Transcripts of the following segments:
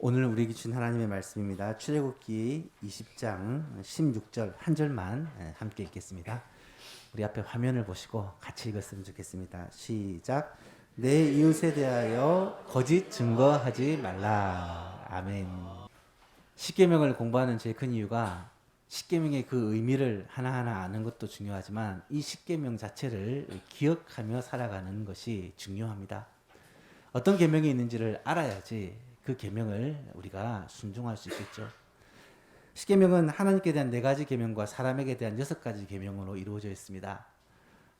오늘 우리에게 주신 하나님의 말씀입니다. 출애굽기 20장 16절 한 절만 예, 함께 읽겠습니다. 우리 앞에 화면을 보시고 같이 읽었으면 좋겠습니다. 시작. 내 이웃에 대하여 거짓 증거하지 말라. 아멘. 십계명을 공부하는 제일 큰 이유가 십계명의 그 의미를 하나하나 아는 것도 중요하지만 이 십계명 자체를 기억하며 살아가는 것이 중요합니다. 어떤 계명이 있는지를 알아야지 그 계명을 우리가 순종할 수 있겠죠. 십계명은 하나님께 대한 네 가지 계명과 사람에게 대한 여섯 가지 계명으로 이루어져 있습니다.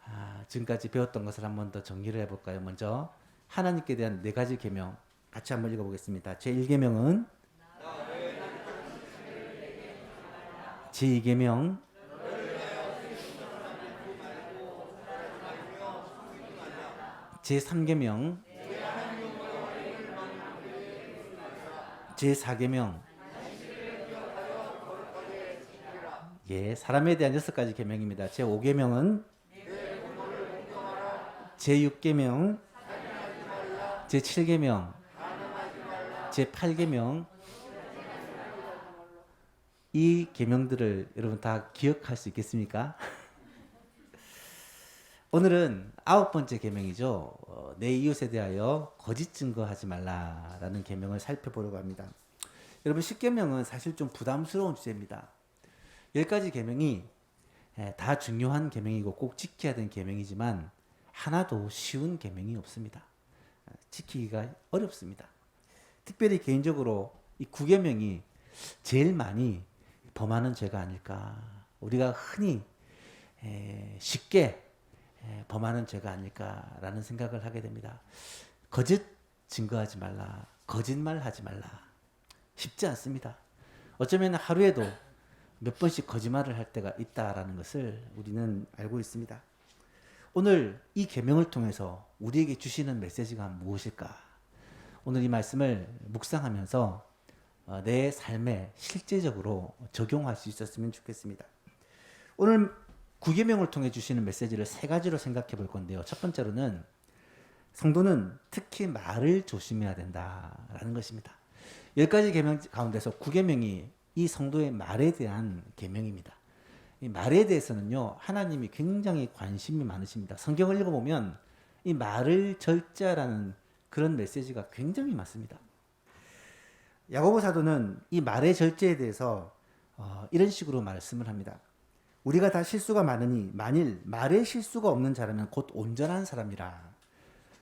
아, 지금까지 배웠던 것을 한 번 더 정리를 해볼까요? 먼저 하나님께 대한 네 가지 계명 같이 한번 읽어보겠습니다. 제 1계명은 제 2계명 제 3계명 제 4계명 예, 사람에 대한 여섯 가지 계명입니다. 제 5계명은 제 6계명 제 7계명 제 8계명 이 계명들을 여러분 다 기억할 수 있겠습니까? 오늘은 아홉 번째 계명이죠. 어, 내 이웃에 대하여 거짓 증거하지 말라라는 계명을 살펴보려고 합니다. 여러분 십계명은 사실 좀 부담스러운 주제입니다. 열 가지 계명이 예, 다 중요한 계명이고 꼭 지켜야 되는 계명이지만 하나도 쉬운 계명이 없습니다. 어, 지키기가 어렵습니다. 특별히 개인적으로 이 구계명이 제일 많이 범하는 죄가 아닐까. 우리가 흔히 에, 쉽게 에, 범하는 죄가 아닐까라는 생각을 하게 됩니다. 거짓 증거하지 말라. 거짓말 하지 말라. 쉽지 않습니다. 어쩌면 하루에도 몇 번씩 거짓말을 할 때가 있다라는 것을 우리는 알고 있습니다. 오늘 이 계명을 통해서 우리에게 주시는 메시지가 무엇일까? 오늘 이 말씀을 묵상하면서 어, 내 삶에 실제적으로 적용할 수 있었으면 좋겠습니다. 오늘 구계명을 통해 주시는 메시지를 세 가지로 생각해 볼 건데요. 첫 번째로는 성도는 특히 말을 조심해야 된다라는 것입니다. 열 가지 계명 가운데서 구계명이 이 성도의 말에 대한 계명입니다. 이 말에 대해서는요 하나님이 굉장히 관심이 많으십니다. 성경을 읽어보면 이 말을 절제하라는 그런 메시지가 굉장히 많습니다. 야고보 사도는 이 말의 절제에 대해서 어, 이런 식으로 말씀을 합니다. 우리가 다 실수가 많으니 만일 말에 실수가 없는 자라면 곧 온전한 사람이라.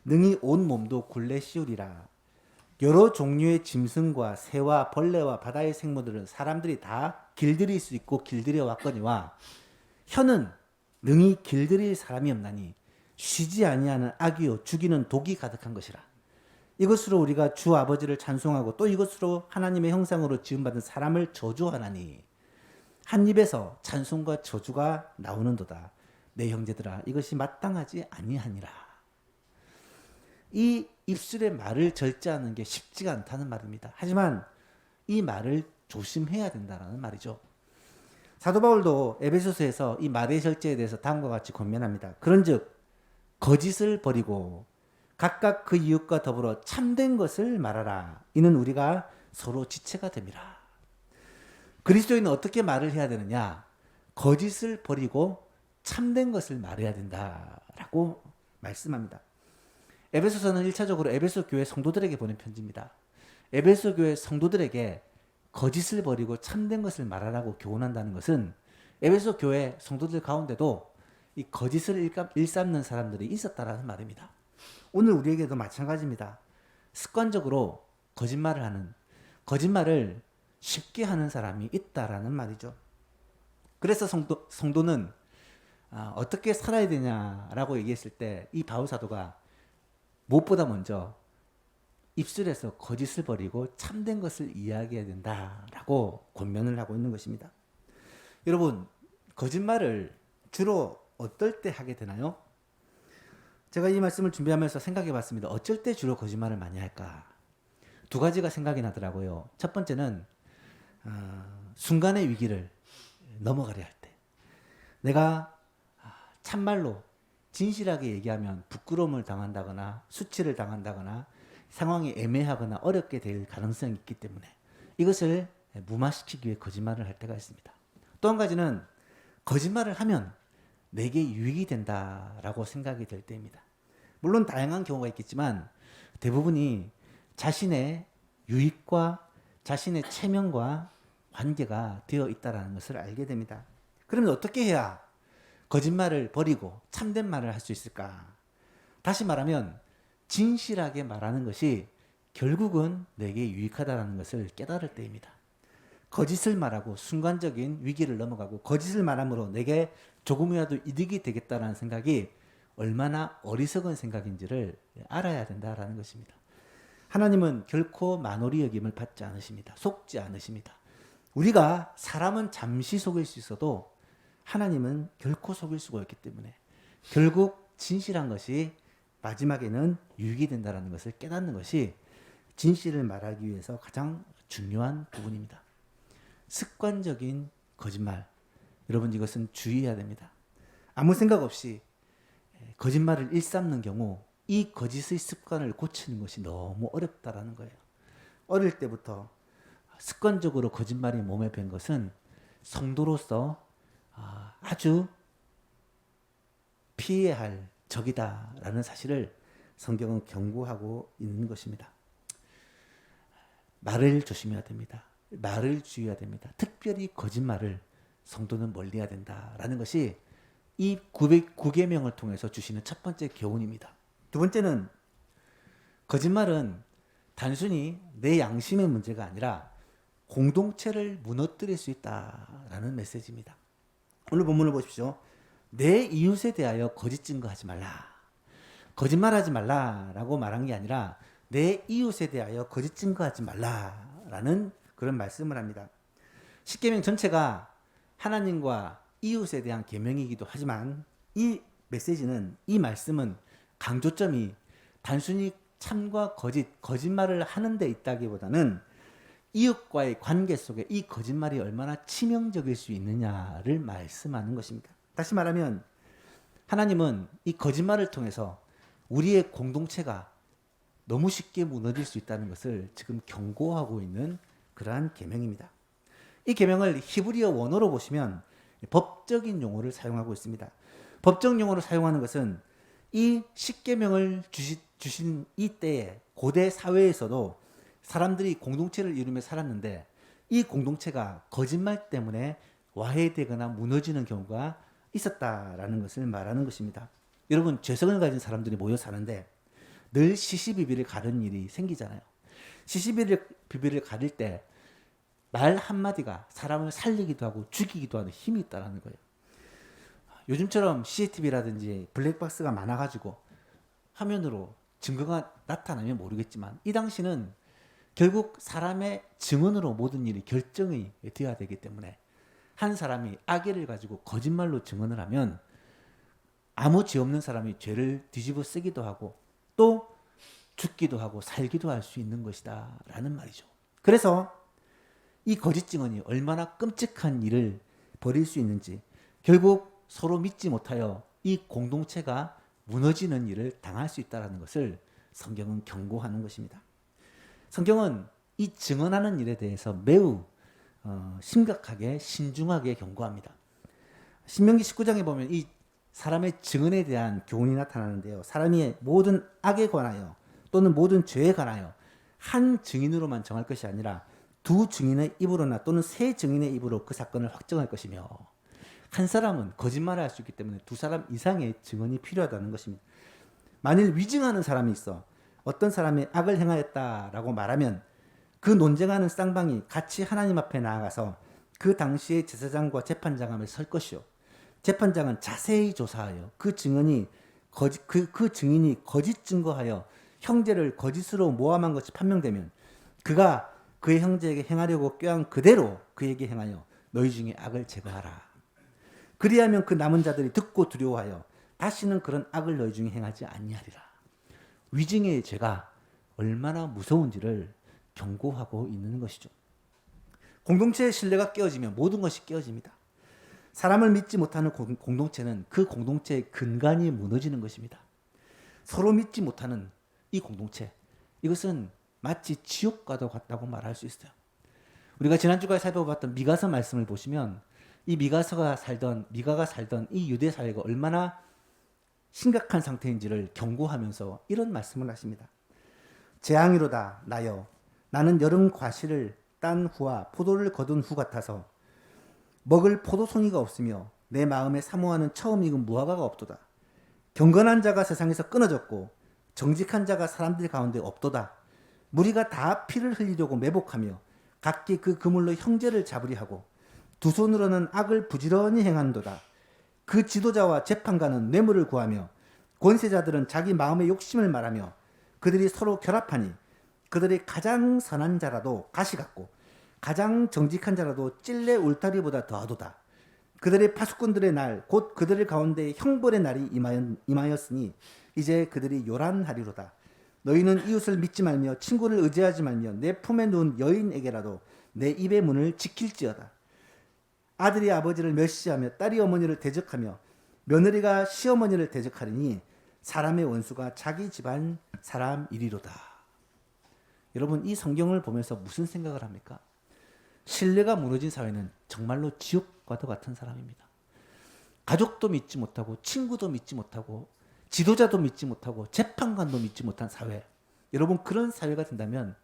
능히 온 몸도 굴레 씌우리라. 여러 종류의 짐승과 새와 벌레와 바다의 생물들은 사람들이 다 길들일 수 있고 길들여 왔거니와 혀는 능히 길들일 사람이 없나니 쉬지 아니하는 악이요 죽이는 독이 가득한 것이라. 이것으로 우리가 주 아버지를 찬송하고 또 이것으로 하나님의 형상으로 지음받은 사람을 저주하나니 한 입에서 찬송과 저주가 나오는도다. 내 형제들아 이것이 마땅하지 아니하니라. 이 입술의 말을 절제하는 게 쉽지가 않다는 말입니다. 하지만 이 말을 조심해야 된다는 말이죠. 사도 바울도 에베소서에서 이 말의 절제에 대해서 다음과 같이 권면합니다. 그런즉 거짓을 버리고 각각 그 이웃과 더불어 참된 것을 말하라. 이는 우리가 서로 지체가 됨이라. 그리스도인은 어떻게 말을 해야 되느냐? 거짓을 버리고 참된 것을 말해야 된다라고 말씀합니다. 에베소서는 1차적으로 에베소 교회 성도들에게 보낸 편지입니다. 에베소 교회 성도들에게 거짓을 버리고 참된 것을 말하라고 교훈한다는 것은 에베소 교회 성도들 가운데도 이 거짓을 일삼는 사람들이 있었다라는 말입니다. 오늘 우리에게도 마찬가지입니다. 습관적으로 거짓말을 하는 거짓말을 쉽게 하는 사람이 있다라는 말이죠. 그래서 성도, 성도는 아, 어떻게 살아야 되냐라고 얘기했을 때 이 바울 사도가 무엇보다 먼저 입술에서 거짓을 버리고 참된 것을 이야기해야 된다라고 권면을 하고 있는 것입니다. 여러분 거짓말을 주로 어떨 때 하게 되나요? 제가 이 말씀을 준비하면서 생각해 봤습니다. 어쩔 때 주로 거짓말을 많이 할까? 두 가지가 생각이 나더라고요. 첫 번째는 어, 순간의 위기를 넘어가려 할 때. 내가 아, 참말로 진실하게 얘기하면 부끄러움을 당한다거나 수치를 당한다거나 상황이 애매하거나 어렵게 될 가능성이 있기 때문에 이것을 무마시키기 위해 거짓말을 할 때가 있습니다. 또 한 가지는 거짓말을 하면 내게 유익이 된다라고 생각이 될 때입니다. 물론 다양한 경우가 있겠지만 대부분이 자신의 유익과 자신의 체면과 관계가 되어 있다라는 것을 알게 됩니다. 그러면 어떻게 해야 거짓말을 버리고 참된 말을 할 수 있을까? 다시 말하면 진실하게 말하는 것이 결국은 내게 유익하다라는 것을 깨달을 때입니다. 거짓을 말하고 순간적인 위기를 넘어가고 거짓을 말함으로 내게 조금이라도 이득이 되겠다라는 생각이 얼마나 어리석은 생각인지를 알아야 된다라는 것입니다. 하나님은 결코 만홀히 여김을 받지 않으십니다. 속지 않으십니다. 우리가 사람은 잠시 속일 수 있어도 하나님은 결코 속일 수가 없기 때문에 결국 진실한 것이 마지막에는 유익이 된다는 것을 깨닫는 것이 진실을 말하기 위해서 가장 중요한 부분입니다. 습관적인 거짓말. 여러분 이것은 주의해야 됩니다. 아무 생각 없이 거짓말을 일삼는 경우 이 거짓의 습관을 고치는 것이 너무 어렵다라는 거예요. 어릴 때부터 습관적으로 거짓말이 몸에 밴 것은 성도로서 아, 아주 피해야 할 적이다라는 사실을 성경은 경고하고 있는 것입니다. 말을 조심해야 됩니다. 말을 주의해야 됩니다. 특별히 거짓말을 성도는 멀리해야 된다라는 것이 이 909계명을 통해서 주시는 첫 번째 교훈입니다. 두 번째는 거짓말은 단순히 내 양심의 문제가 아니라 공동체를 무너뜨릴 수 있다라는 메시지입니다. 오늘 본문을 보십시오. 내 이웃에 대하여 거짓 증거하지 말라. 거짓말하지 말라라고 말한 게 아니라 내 이웃에 대하여 거짓 증거하지 말라라는 그런 말씀을 합니다. 십계명 전체가 하나님과 이웃에 대한 계명이기도 하지만 이 메시지는 이 말씀은 강조점이 단순히 참과 거짓, 거짓말을 하는 데 있다기보다는 이웃과의 관계 속에 이 거짓말이 얼마나 치명적일 수 있느냐를 말씀하는 것입니다. 다시 말하면 하나님은 이 거짓말을 통해서 우리의 공동체가 너무 쉽게 무너질 수 있다는 것을 지금 경고하고 있는 그러한 계명입니다. 이 계명을 히브리어 원어로 보시면 법적인 용어를 사용하고 있습니다. 법적 용어로 사용하는 것은 이 십계명을 주신 이 때에 고대 사회에서도 사람들이 공동체를 이루며 살았는데 이 공동체가 거짓말 때문에 와해되거나 무너지는 경우가 있었다라는 것을 말하는 것입니다. 여러분 죄성을 가진 사람들이 모여 사는데 늘 시시비비를 가르는 일이 생기잖아요. 시시비비를 가릴 때 말 한마디가 사람을 살리기도 하고 죽이기도 하는 힘이 있다는 거예요. 요즘처럼 CCTV라든지 블랙박스가 많아가지고 화면으로 증거가 나타나면 모르겠지만 이 당시는 결국 사람의 증언으로 모든 일이 결정이 되어야 되기 때문에 한 사람이 악의를 가지고 거짓말로 증언을 하면 아무 죄 없는 사람이 죄를 뒤집어 쓰기도 하고 또 죽기도 하고 살기도 할 수 있는 것이다 라는 말이죠. 그래서 이 거짓 증언이 얼마나 끔찍한 일을 벌일 수 있는지 결국 서로 믿지 못하여 이 공동체가 무너지는 일을 당할 수 있다는 것을 성경은 경고하는 것입니다. 성경은 이 증언하는 일에 대해서 매우 어, 심각하게 신중하게 경고합니다. 신명기 19장에 보면 이 사람의 증언에 대한 교훈이 나타나는데요. 사람이 모든 악에 관하여 또는 모든 죄에 관하여 한 증인으로만 정할 것이 아니라 두 증인의 입으로나 또는 세 증인의 입으로 그 사건을 확정할 것이며 한 사람은 거짓말을 할 수 있기 때문에 두 사람 이상의 증언이 필요하다는 것입니다. 만일 위증하는 사람이 있어 어떤 사람이 악을 행하였다라고 말하면 그 논쟁하는 쌍방이 같이 하나님 앞에 나아가서 그 당시의 제사장과 재판장 앞에 설 것이요. 재판장은 자세히 조사하여 그 증언이 거짓, 그, 그 증인이 거짓 증거하여 형제를 거짓으로 모함한 것이 판명되면 그가 그의 형제에게 행하려고 꾀한 그대로 그에게 행하여 너희 중에 악을 제거하라. 그리하면 그 남은 자들이 듣고 두려워하여 다시는 그런 악을 너희 중에 행하지 아니하리라. 위증의 죄가 얼마나 무서운지를 경고하고 있는 것이죠. 공동체의 신뢰가 깨어지면 모든 것이 깨어집니다. 사람을 믿지 못하는 공동체는 그 공동체의 근간이 무너지는 것입니다. 서로 믿지 못하는 이 공동체, 이것은 마치 지옥과도 같다고 말할 수 있어요. 우리가 지난주까지 살펴봤던 미가서 말씀을 보시면 이 미가서가 살던 미가가 살던 이 유대 사회가 얼마나 심각한 상태인지를 경고하면서 이런 말씀을 하십니다. 재앙이로다 나여 나는 여름 과실을 딴 후와 포도를 거둔 후 같아서 먹을 포도송이가 없으며 내 마음에 사모하는 처음 익은 무화과가 없도다. 경건한 자가 세상에서 끊어졌고 정직한 자가 사람들 가운데 없도다. 무리가 다 피를 흘리려고 매복하며 각기 그 그물로 형제를 잡으리 하고 두 손으로는 악을 부지런히 행한도다. 그 지도자와 재판관은 뇌물을 구하며 권세자들은 자기 마음의 욕심을 말하며 그들이 서로 결합하니 그들이 가장 선한 자라도 가시 같고 가장 정직한 자라도 찔레 울타리보다 더하도다. 그들의 파수꾼들의 날, 곧 그들의 가운데 형벌의 날이 임하였으니 이제 그들이 요란하리로다. 너희는 이웃을 믿지 말며 친구를 의지하지 말며 내 품에 누운 여인에게라도 내 입의 문을 지킬지어다. 아들이 아버지를 멸시하며 딸이 어머니를 대적하며 며느리가 시어머니를 대적하리니 사람의 원수가 자기 집안 사람 이리로다. 여러분 이 성경을 보면서 무슨 생각을 합니까? 신뢰가 무너진 사회는 정말로 지옥과도 같은 사람입니다. 가족도 믿지 못하고 친구도 믿지 못하고 지도자도 믿지 못하고 재판관도 믿지 못한 사회. 여러분 그런 사회가 된다면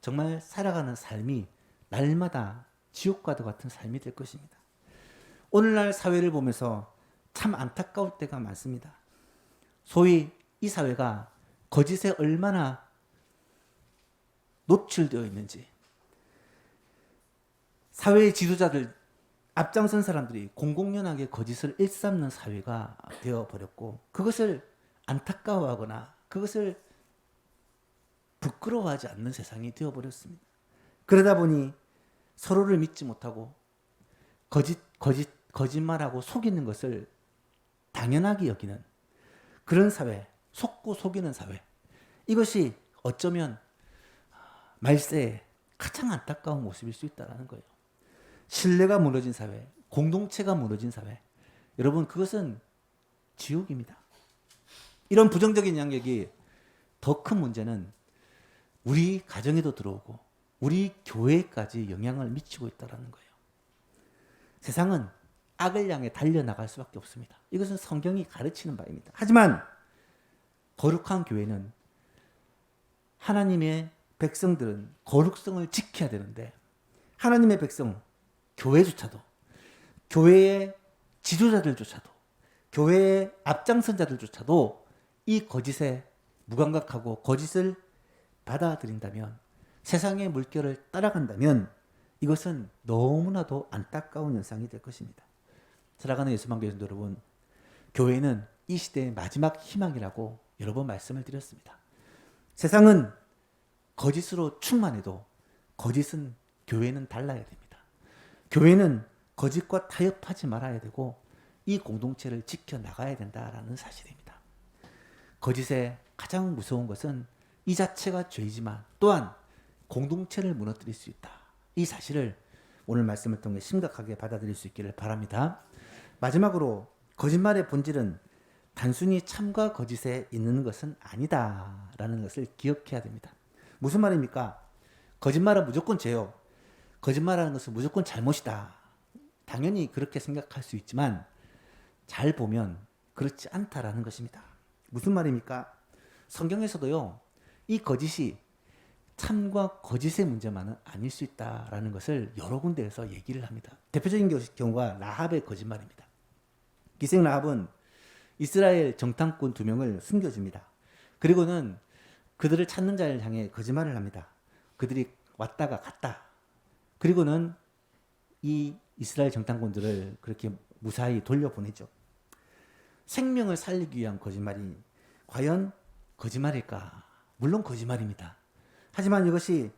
정말 살아가는 삶이 날마다 지옥과도 같은 삶이 될 것입니다. 오늘날 사회를 보면서 참 안타까울 때가 많습니다. 소위 이 사회가 거짓에 얼마나 노출되어 있는지 사회의 지도자들 앞장선 사람들이 공공연하게 거짓을 일삼는 사회가 되어 버렸고 그것을 안타까워하거나 그것을 부끄러워하지 않는 세상이 되어 버렸습니다. 그러다 보니 서로를 믿지 못하고 거짓 거짓 거짓말하고 속이는 것을 당연하게 여기는 그런 사회, 속고 속이는 사회. 이것이 어쩌면 말세의 가장 안타까운 모습일 수 있다라는 거예요. 신뢰가 무너진 사회, 공동체가 무너진 사회. 여러분, 그것은 지옥입니다. 이런 부정적인 양력이 더 큰 문제는 우리 가정에도 들어오고 우리 교회까지 영향을 미치고 있다는 거예요. 세상은 악을 향해 달려나갈 수밖에 없습니다. 이것은 성경이 가르치는 바입니다. 하지만 거룩한 교회는 하나님의 백성들은 거룩성을 지켜야 되는데 하나님의 백성 교회조차도 교회의 지도자들조차도 교회의 앞장선 자들조차도 이 거짓에 무감각하고 거짓을 받아들인다면 세상의 물결을 따라간다면 이것은 너무나도 안타까운 현상이 될 것입니다. 살아가는 예수만 교회도 여러분, 교회는 이 시대의 마지막 희망이라고 여러 번 말씀을 드렸습니다. 세상은 거짓으로 충만해도 거짓은 교회는 달라야 됩니다. 교회는 거짓과 타협하지 말아야 되고 이 공동체를 지켜 나가야 된다라는 사실입니다. 거짓의 가장 무서운 것은 이 자체가 죄이지만 또한 공동체를 무너뜨릴 수 있다. 이 사실을 오늘 말씀을 통해 심각하게 받아들일 수 있기를 바랍니다. 마지막으로 거짓말의 본질은 단순히 참과 거짓에 있는 것은 아니다라는 것을 기억해야 됩니다. 무슨 말입니까? 거짓말은 무조건 죄요. 거짓말하는 것은 무조건 잘못이다. 당연히 그렇게 생각할 수 있지만 잘 보면 그렇지 않다라는 것입니다. 무슨 말입니까? 성경에서도요, 이 거짓이 참과 거짓의 문제만은 아닐 수 있다라는 것을 여러 군데에서 얘기를 합니다. 대표적인 경우가 라합의 거짓말입니다. 기생 라합은 이스라엘 정탐꾼 두 명을 숨겨줍니다. 그리고는 그들을 찾는 자를 향해 거짓말을 합니다. 그들이 왔다가 갔다. 그리고는 이 이스라엘 정탐꾼들을 그렇게 무사히 돌려보내죠. 생명을 살리기 위한 거짓말이 과연 거짓말일까? 물론 거짓말입니다. 하지만 이것이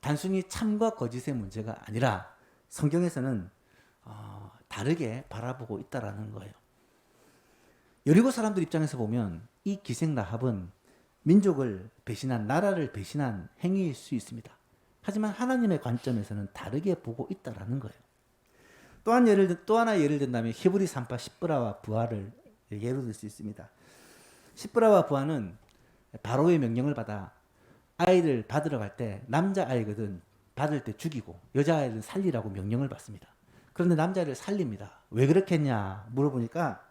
단순히 참과 거짓의 문제가 아니라 성경에서는 어, 다르게 바라보고 있다라는 거예요. 여리고 사람들 입장에서 보면 이 기생 라합은 민족을 배신한 나라를 배신한 행위일 수 있습니다. 하지만 하나님의 관점에서는 다르게 보고 있다라는 거예요. 또한 예를 또 하나 예를 든다면 히브리 산파 시브라와 부하를 예로 들 수 있습니다. 시브라와 부하는 바로의 명령을 받아 아이를 받으러 갈 때 남자 아이거든 받을 때 죽이고 여자 아이를 살리라고 명령을 받습니다. 그런데 남자를 살립니다. 왜 그렇겠냐 물어보니까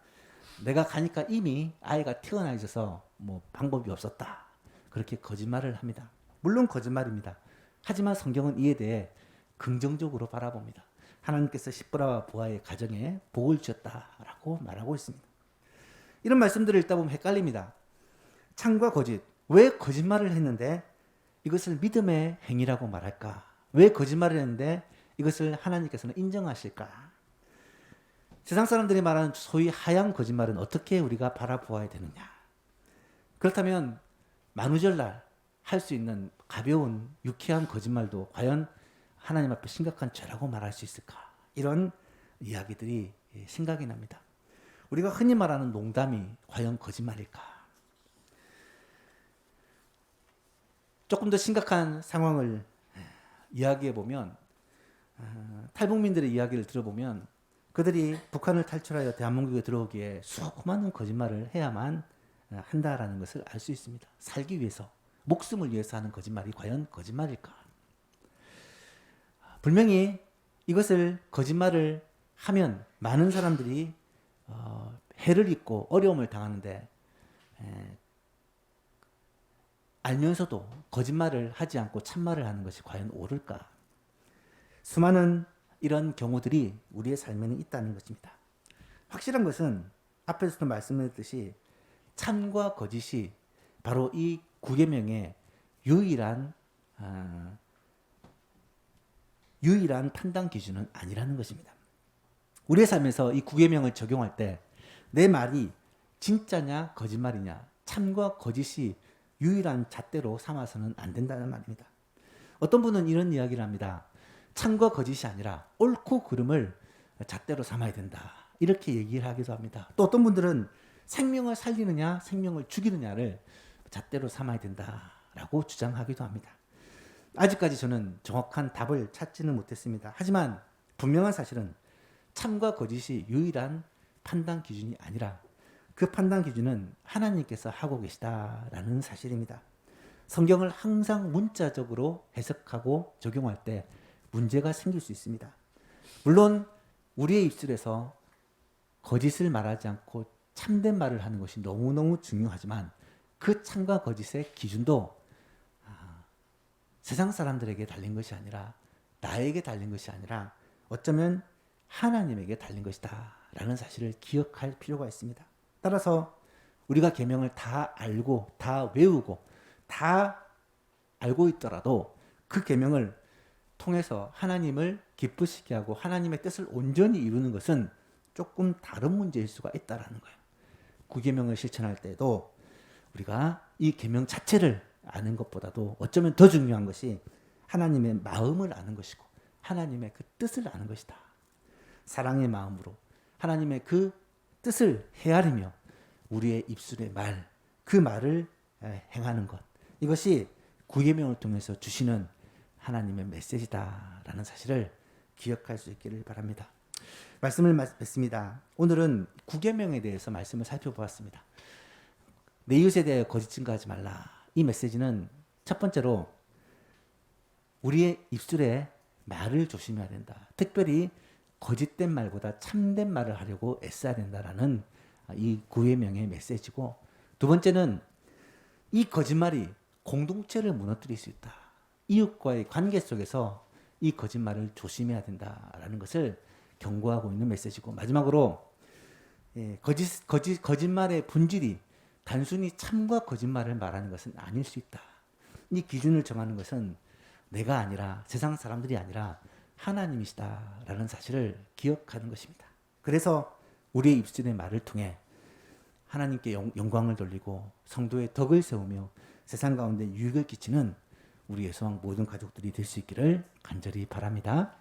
내가 가니까 이미 아이가 태어나 있어서 뭐 방법이 없었다. 그렇게 거짓말을 합니다. 물론 거짓말입니다. 하지만 성경은 이에 대해 긍정적으로 바라봅니다. 하나님께서 십브라와 보아의 가정에 복을 주셨다라고 말하고 있습니다. 이런 말씀들을 읽다 보면 헷갈립니다. 참과 거짓. 왜 거짓말을 했는데 이것을 믿음의 행위라고 말할까? 왜 거짓말을 했는데 이것을 하나님께서는 인정하실까? 세상 사람들이 말하는 소위 하얀 거짓말은 어떻게 우리가 바라보아야 되느냐? 그렇다면 만우절날 할 수 있는 가벼운 유쾌한 거짓말도 과연 하나님 앞에 심각한 죄라고 말할 수 있을까? 이런 이야기들이 생각이 납니다. 우리가 흔히 말하는 농담이 과연 거짓말일까? 조금 더 심각한 상황을 이야기해 보면 어, 탈북민들의 이야기를 들어보면 그들이 북한을 탈출하여 대한민국에 들어오기에 수많은 거짓말을 해야만 어, 한다라는 것을 알 수 있습니다. 살기 위해서 목숨을 위해서 하는 거짓말이 과연 거짓말일까? 분명히 이것을 거짓말을 하면 많은 사람들이 어, 해를 입고 어려움을 당하는데 에, 알면서도 거짓말을 하지 않고 참말을 하는 것이 과연 옳을까? 수많은 이런 경우들이 우리의 삶에는 있다는 것입니다. 확실한 것은 앞에서도 말씀드렸듯이 참과 거짓이 바로 이 구계명의 유일한 아, 유일한 판단 기준은 아니라는 것입니다. 우리의 삶에서 이 구계명을 적용할 때 내 말이 진짜냐 거짓말이냐 참과 거짓이 유일한 잣대로 삼아서는 안 된다는 말입니다. 어떤 분은 이런 이야기를 합니다. 참과 거짓이 아니라 옳고 그름을 잣대로 삼아야 된다. 이렇게 얘기를 하기도 합니다. 또 어떤 분들은 생명을 살리느냐 생명을 죽이느냐를 잣대로 삼아야 된다라고 주장하기도 합니다. 아직까지 저는 정확한 답을 찾지는 못했습니다. 하지만 분명한 사실은 참과 거짓이 유일한 판단 기준이 아니라 그 판단 기준은 하나님께서 하고 계시다라는 사실입니다. 성경을 항상 문자적으로 해석하고 적용할 때 문제가 생길 수 있습니다. 물론 우리의 입술에서 거짓을 말하지 않고 참된 말을 하는 것이 너무너무 중요하지만 그 참과 거짓의 기준도 아, 세상 사람들에게 달린 것이 아니라 나에게 달린 것이 아니라 어쩌면 하나님에게 달린 것이다 라는 사실을 기억할 필요가 있습니다. 따라서 우리가 계명을 다 알고 다 외우고 다 알고 있더라도 그 계명을 통해서 하나님을 기쁘시게 하고 하나님의 뜻을 온전히 이루는 것은 조금 다른 문제일 수가 있다라는 거예요. 구계명을 실천할 때도 우리가 이 계명 자체를 아는 것보다도 어쩌면 더 중요한 것이 하나님의 마음을 아는 것이고 하나님의 그 뜻을 아는 것이다. 사랑의 마음으로 하나님의 그 뜻을 헤아리며 우리의 입술의 말, 그 말을 행하는 것. 이것이 구계명을 통해서 주시는 하나님의 메시지다라는 사실을 기억할 수 있기를 바랍니다. 말씀을 맺습니다. 오늘은 구계명에 대해서 말씀을 살펴보았습니다. 내 이웃에 대해 거짓 증거하지 말라. 이 메시지는 첫 번째로 우리의 입술에 말을 조심해야 된다. 특별히 거짓된 말보다 참된 말을 하려고 애써야 된다라는 이 구회명의 메시지고 두 번째는 이 거짓말이 공동체를 무너뜨릴 수 있다. 이웃과의 관계 속에서 이 거짓말을 조심해야 된다라는 것을 경고하고 있는 메시지고 마지막으로 예, 거짓, 거짓, 거짓말의 본질이 단순히 참과 거짓말을 말하는 것은 아닐 수 있다. 이 기준을 정하는 것은 내가 아니라 세상 사람들이 아니라 하나님이시다라는 사실을 기억하는 것입니다. 그래서 우리의 입술의 말을 통해 하나님께 영, 광을 돌리고 성도의 덕을 세우며 세상 가운데 유익을 끼치는 우리의 소망 모든 가족들이 될 수 있기를 간절히 바랍니다.